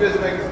Biz make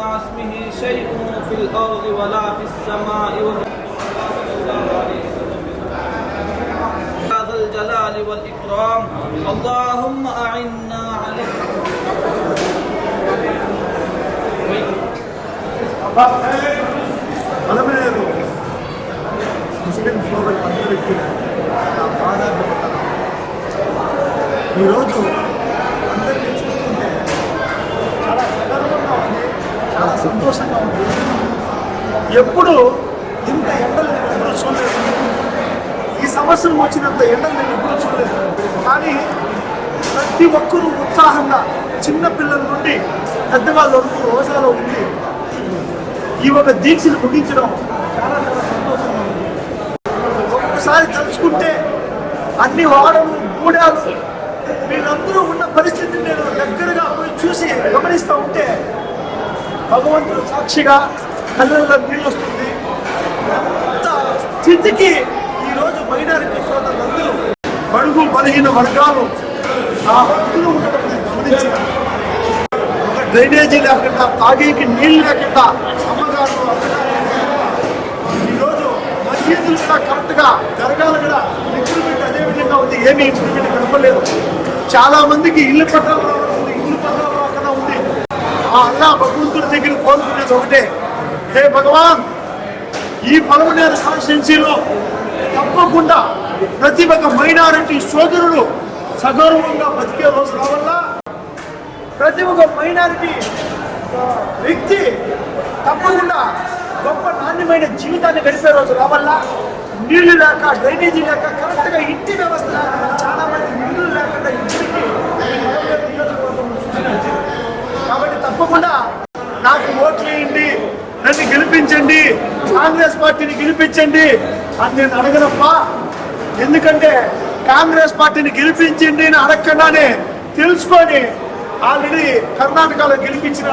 اسمه شيء في الأرض ولا في السماء هذا الجلال والإكرام. اللهم أعنا عليه أنا من ఈరోజు చాలా సంతోషంగా ఉంది. ఎప్పుడు ఇంత ఎండలు నేను ఎప్పుడూ చూడలేదు. ఈ సంవత్సరం వచ్చినంత ఎండలు నేను ఎప్పుడూ చూడలేదు. కానీ ప్రతి ఒక్కరూ ఉత్సాహంగా చిన్న పిల్లల నుండి పెద్దవాళ్ళ వరకు రోజాలో ఉండి ఈ ఒక దీక్షను ముగించడం చాలా చాలా సంతోషంగా ఉంది. ఒక్కొక్కసారి తలుచుకుంటే అన్ని వాడలు మూడాలు వీళ్ళందరూ ఉన్న పరిస్థితిని నేను దగ్గరగా పోయి చూసి గమనిస్తూ ఉంటే భగవంతుడు సాక్షిగా కళ్ళల్లో నీళ్ళు వస్తుంది. స్థితికి ఈరోజు మైనారిటీ సోదరులందరూ బడుగు బలహీన వర్గాలు ఆ హక్కులు ఉండడం ఒక డ్రైనేజీ లేకుండా తాగేకి నీళ్ళు లేకుండా అమ్మగారు ఈరోజు మసీదులు కూడా కరెక్ట్గా జరగాలి కూడా ఇంప్రూవ్మెంట్ అదే విధంగా ఉంది. ఏమీ ఇంప్రూవ్మెంట్ కనపడలేదు. చాలా మందికి ఇల్లు పట్టాలు రావాల్సింది ఇల్లు పట్టాలు రాకుండా ఉంది ఆ అల్లా భగవంతుడి దగ్గర కోరుకునేది ఒకటే. హే భగవాన్ ఈ పలమనేరు కాన్స్టిట్యున్సీలో తప్పకుండా ప్రతి ఒక్క మైనారిటీ సోదరుడు సగౌరవంగా బతికే రోజు రావాలా ప్రతి ఒక్క మైనారిటీ వ్యక్తి తప్పకుండా గొప్ప నాణ్యమైన జీవితాన్ని గడిపే రోజు రావాలా నీళ్ళు లేక డ్రైనేజీ లేక కరెక్ట్గా ఇంటి వ్యవస్థ లేక చాలా మంది ఇల్లు లేకుండా ఇంటికి నియోజకవర్గంలో సృష్టించింది. కాబట్టి తప్పకుండా నాకు ఓట్లు వేయండి నన్ను గెలిపించండి కాంగ్రెస్ పార్టీని గెలిపించండి. అని నేను అడగనప్పా. ఎందుకంటే కాంగ్రెస్ పార్టీని గెలిపించండి అని అడగకుండానే తెలుసుకొని ఆల్రెడీ కర్ణాటకలో గెలిపించిన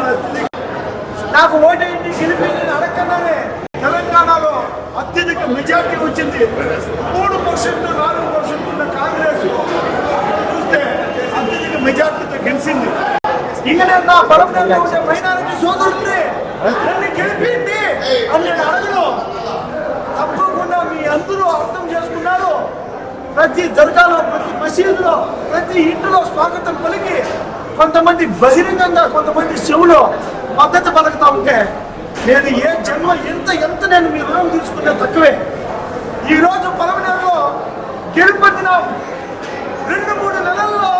నాకు ఓటేయండి గెలిపించి అడగకుండానే తెలంగాణలో అత్యధిక మెజార్టీ వచ్చింది. మూడు పర్సెంట్ నాలుగు పర్సెంట్ ఉన్న కాంగ్రెస్ చూస్తే అత్యధిక మెజార్టీతో గెలిచింది. ఇంకా నేను నా బలం ఉండే మైనారిటీ సోదరుడిని నన్ను గెలిపింది అని నేను అడగను తప్పకుండా మీ అందరూ అర్థం చేసుకున్నారు ప్రతి దర్గాలో ప్రతి మసీదులో ప్రతి ఇంటిలో స్వాగతం పలికి కొంతమంది బహిరంగంగా కొంతమంది చెవులో మద్దతు పలుకుతా ఉంటే నేను ఏ జన్మ ఎంత ఎంత నేను మీ రుణం తీసుకునే తక్కువే. ఈ రోజు పలమనేరులో గెలుపొందిన. రెండు మూడు నెలల్లో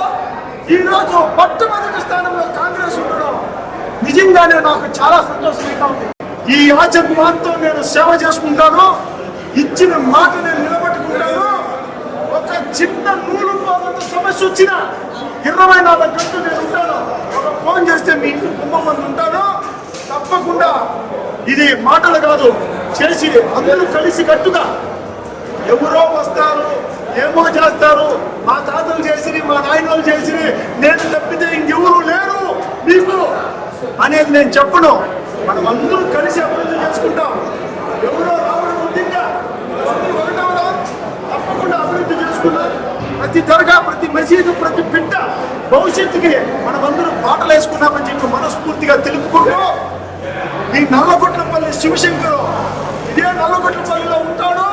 ఈ రోజు మొట్టమొదటి స్థానంలో కాంగ్రెస్ ఉండడం నిజంగానే నాకు చాలా సంతోషంగా ఉంది. ఈ ఆచరణతో నేను సేవ చేసుకుంటాను. ఇచ్చిన మాట నేను చిన్న నూలు సమస్య వచ్చిన ఇరవై నాలుగు గంటలు నేను ఉంటాను? ఒక ఫోన్ చేస్తే మీ ఇంటి కుటుంబం మంది ఉంటాను? తప్పకుండా. ఇది మాటలు కాదు చేసి అందరూ కలిసి కట్టుగా. ఎవరో వస్తారు ఏమో చేస్తారు. మా తాతలు చేసిరి మా నాయనలు చేసిరి. నేను తప్పితే ఇంకెవరు లేరు మీకు అనేది నేను చెప్పను. మనం అందరూ కలిసి అభివృద్ధి చేసుకుంటాం. ఎవరో రావడం ఉంది ఇంకా అందరూ ఒకటవరా తప్పకుండా అభివృద్ధి చేసుకుందాం ప్రతి దర్గా ప్రతి మసీదు ప్రతి బిడ్డ భవిష్యత్తుకి మనమందరూ పాటలు వేసుకున్నామని చెప్పి మనస్ఫూర్తిగా తెలుపుకుంటూ ఈ నల్లగొట్లపల్లి శివశంకరు ఇదే నల్లగొట్లపల్లిలో ఉంటాడు.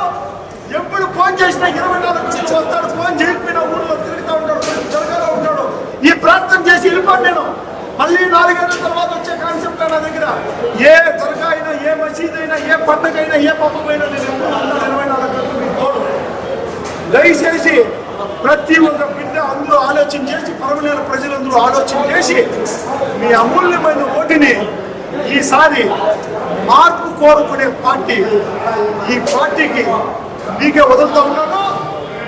ఎప్పుడు ఫోన్ చేసినా ఇరవై నాలుగు నుంచి వస్తాడు. ఫోన్ చేయకపోయినా ఊళ్ళో తిరుగుతూ ఉంటాడు ప్రతి దర్గాలో ఉంటాడు. ఈ ప్రార్థన చేసి వెళ్ళిపోండి నేను. మళ్ళీ నాలుగేళ్ళ తర్వాత వచ్చే కాన్సెప్ట్ నా దగ్గర ఏ దర్గా అయినా ఏ మసీద్ అయినా ఏ పండగ అయినా ఏ పాపమైనా నేను ఎప్పుడు ఉంటాను. ఇరవై నాలుగు గంటలు మీకు దయచేసి ప్రతి ఒక్క బిడ్డ అందరూ ఆలోచన చేసి పరమలేని ప్రజలందరూ ఆలోచన చేసి మీ అమూల్యమైన ఓటుని ఈసారి మార్పు కోరుకునే పార్టీ ఈ పార్టీకి మీకే వదులుతా ఉన్నాను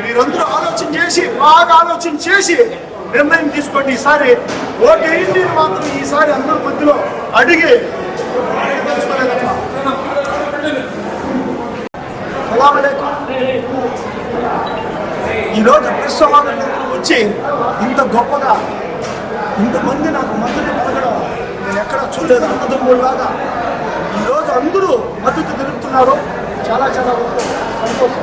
మీరందరూ ఆలోచన చేసి బాగా ఆలోచన చేసి నిర్ణయం తీసుకోండి ఈసారి ఓటు వేయండి మాత్రం ఈసారి అందరి మధ్యలో అడిగి తెలుసుకోలేదమ్మా సలాం అలైకుం ఈరోజు ప్రెస్ వచ్చి ఇంత గొప్పగా ఇంతమంది నాకు మద్దతు పలకడం నేను ఎక్కడ చూడలేదు అన్నదమ్ముల్లాగా ఈరోజు అందరూ మద్దతు తెలుపుతున్నారు. చాలా చాలా సంతోషం.